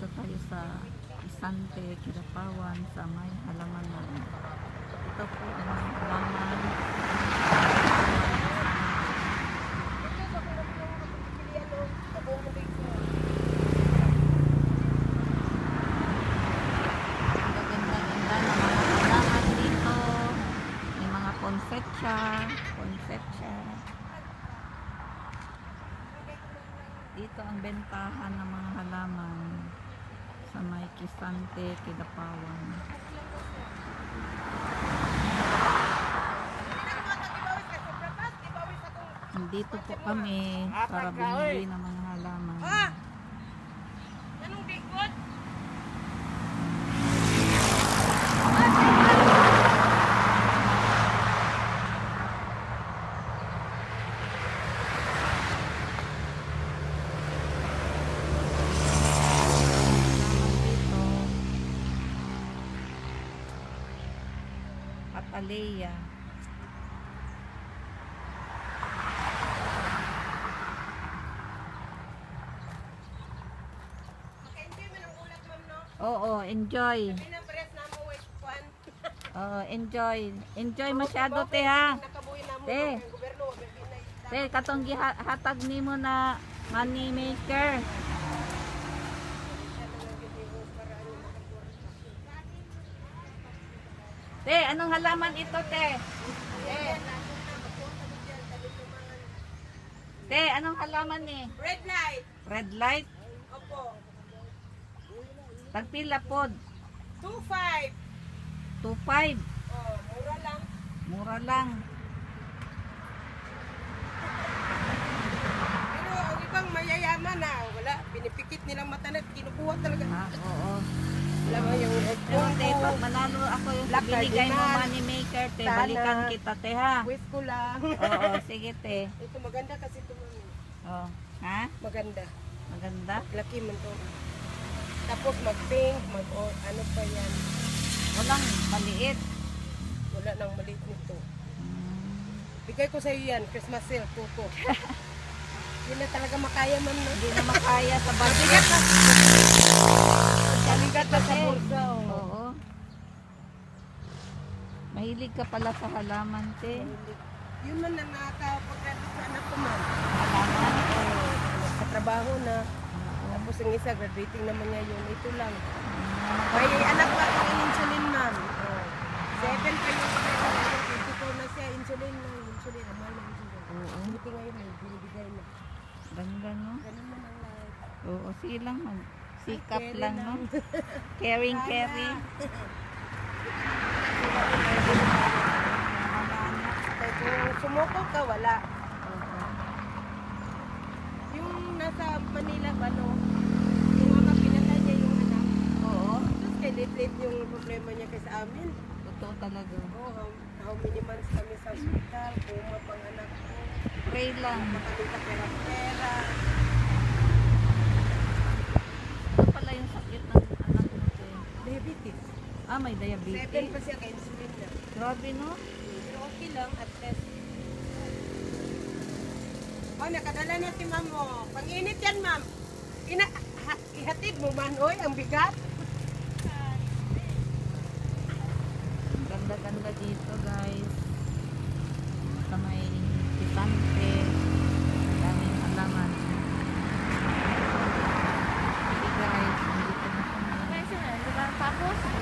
Dito tayo sa Isante, Kirapawan, sa may halaman na ito po ang halaman. Mga halaman dito. Ang bentahan ng mga halaman Kisante, Kidapawan. Dito po kami para bumili ng mga halaman. Anong bigot? dito. No? Oo, enjoy. Oo, enjoy. Enjoy masyado, te, ha? Te. Te, katong gihatag nimo na money maker. Te, anong halaman ito, te? Te, te anong halaman ni? Red light. Red light? Opo. Tagpila pod? 2.5. 2.5. Oh, mura lang. Mura lang. Pero ang ibang mayayaman na, wala. Pinipikit nilang mata na, kinukuha talaga. Ah, oo. Yung Pero te, pag manalo ako yung binigay mo cardinal. money maker, te, Sana. balikan kita, te, ha? quiz ko lang. Oo, sige, te. Ito maganda kasi ito mami. Oh. Ha? Maganda. Maganda? Laki man to. Tapos mag-pink, mag ano pa yan. Walang maliit. Wala nang maliit nito. Hmm. Bigay ko sa iyo yan, Christmas sale, tuto. Hindi na talaga makaya ma'am no? Hindi na makaya sa budget. Bigat na. Na sa bulsa. Oh. Oo. Mahilig ka pala sa halaman, te. Yun man na nakakapagkati sa anak ko ma'am. Halaman? Oh, nagkatrabaho na. Oo. Tapos ang isa, graduating naman niya yun. Ito lang. Hmm. May anak pa akong insulin ma'am. Oh. Seven pa yung kaya. Ito ko na siya, insulin na. Insulin, amal na insulin. Oo. Buti ngayon may binibigay na. Ganda, no? Ganun man ang life. Oo, sige lang. mag- Sikap Carry lang, no? Caring, kung sumuko ka, wala. Oo. Yung nasa Manila ba, no? Yung mga pinatay niya yung anak. Oo. Tapos kay late yung problema niya kay sa amin. Totoo talaga. Oh, how, how many months kami sa hospital, kuma pang anak ko. Pray lang. Makalita pera-pera. Ano pala yung sakit ng anak mo, te? Diabetes. Ah, may Seven diabetes. pa siya kay insulin na. Grabe, no? Pero okay lang at least. Oh, nakadala na si ma'am mo. Pang-init yan, ma'am. Ina ha, ihatid mo man, oy, ang bigat. Ganda-ganda dito, guys. Sa may Kisante. コース